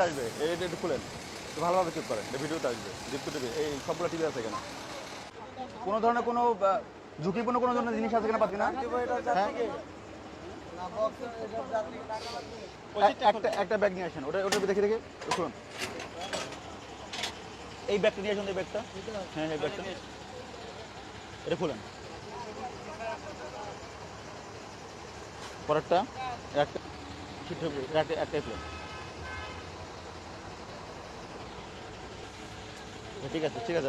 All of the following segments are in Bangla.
ভিডিওতে আসবে এটা একটু খুলেন। ভালোভাবে চেক করেন ভিডিওতে আসবে দীপ্ত টিভি এই সবগুলো টিভি আছে এখানে কোনো ধরনের কোনো ঝুঁকিপূর্ণ কোনো ধরনের জিনিস আছে কিনা পাচ্ছি না? হ্যাঁ। একটা একটা ব্যাগ নিয়ে আসেন ওটা ওটা দেখে দেখে শুনুন এই ব্যাগটা নিয়ে আসুন এই ব্যাগটা হ্যাঁ এই ব্যাগটা এটা খুলেন। পরেরটা একটা একটা একটাই খুলেন। ঠিক আছে ঠিক আছে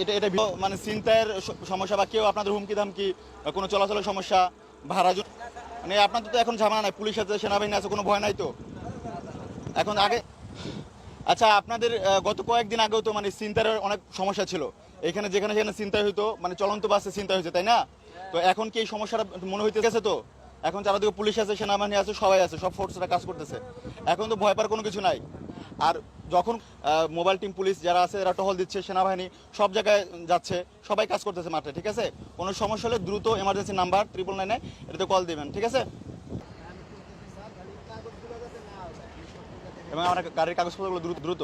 এটা এটা মানে চিন্তায়ের সমস্যা বা কেউ আপনাদের হুমকি কোনো চলাচলের সমস্যা ভাড়া মানে আপনাদের তো এখন ঝামেলা নাই, পুলিশ আছে, সেনাবাহিনী আছে, কোনো ভয় নাই তো? এখন আগে আচ্ছা আপনাদের গত কয়েকদিন আগেও তো মানে চিন্তার অনেক সমস্যা ছিল। এখানে যেখানে সেখানে চিন্তায় হইতো মানে চলন্ত বাসে চিন্তা হয়েছে তাই না? তো এখন কি এই সমস্যাটা মনে হইতে গেছে তো? এখন চারদিকে পুলিশ আছে, সেনাবাহিনী আছে, সবাই আছে, সব ফোর্সরা কাজ করতেছে। এখন তো ভয় পাওয়ার কোনো কিছু নাই। আর যখন মোবাইল টিম পুলিশ যারা আছে, এরা টহল দিচ্ছে, সেনাবাহিনী সব জায়গায় যাচ্ছে, সবাই কাজ করতেছে মাঠে, ঠিক আছে? কোনো সমস্যা হলে দ্রুত এমার্জেন্সি নাম্বার ট্রিপল নাইনে এটাতে কল দেবেন, ঠিক আছে? এবং আমার গাড়ির কাগজপত্রগুলো দ্রুত দ্রুত।